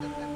you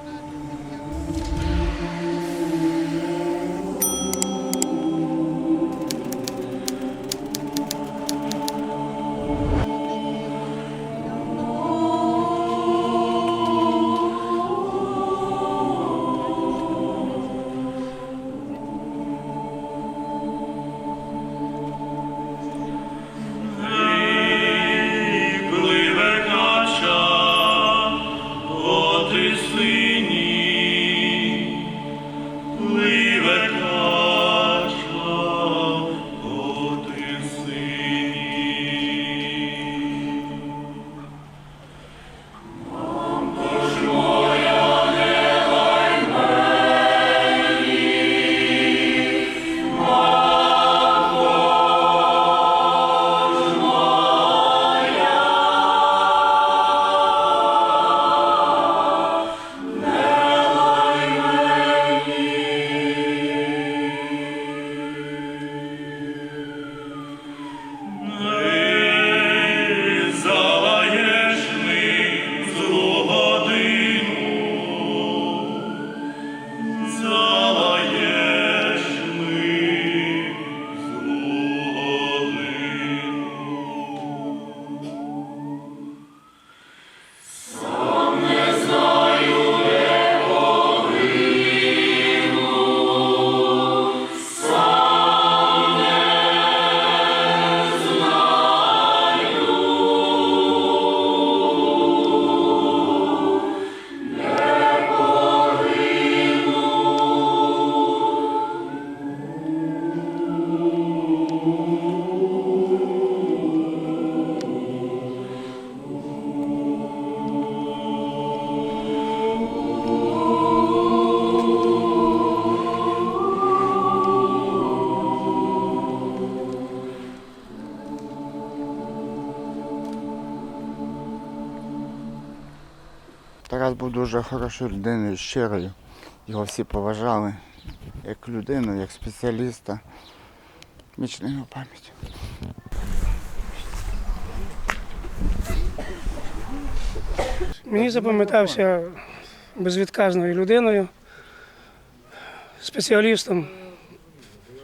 Тарас був дуже хорошою людиною, щирою. Його всі поважали як людину, як спеціаліста. Вічна його пам'ять. Мені запам'ятався безвідказною людиною, спеціалістом.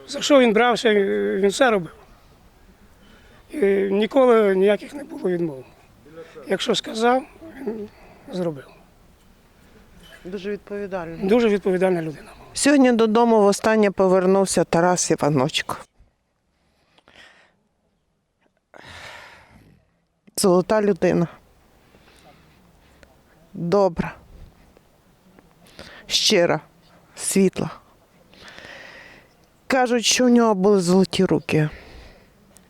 За що він брався, він все робив. І ніколи ніяких не було відмов. Якщо сказав, він зробив. Дуже відповідально. Дуже відповідальна людина. Сьогодні додому востаннє повернувся Тарас Іваночко. Золота людина. Добра, щира, світла. Кажуть, що у нього були золоті руки.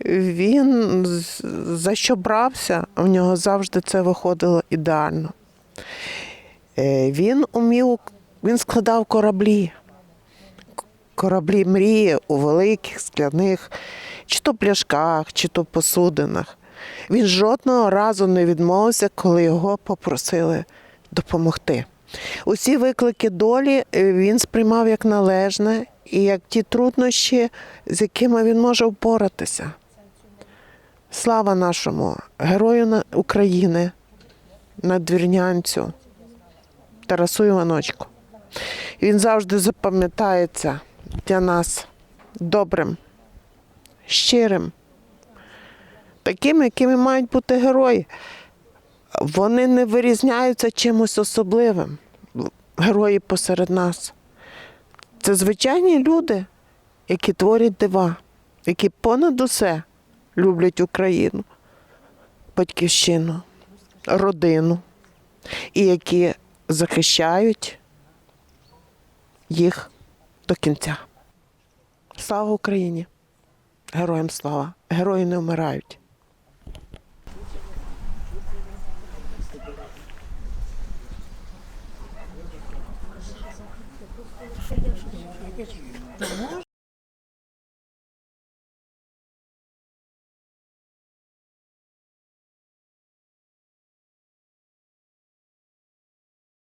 Він за що брався, у нього завжди це виходило ідеально. Е, Він умів, він складав кораблі. Кораблі мрії у великих скляних, чи то пляшках, чи то посудинах. Він жодного разу не відмовився, коли його попросили допомогти. Усі виклики долі е, він сприймав як належне і як ті труднощі, з якими він може впоратися. Слава нашому герою України, надвірнянцю. Тарасу Іваночку. Він завжди запам'ятається для нас добрим, щирим, таким, якими мають бути герої. Вони не вирізняються чимось особливим. Герої посеред нас. Це звичайні люди, які творять дива, які понад усе люблять Україну, батьківщину, родину і які захищають їх до кінця. Слава Україні! Героям слава! Герої не вмирають.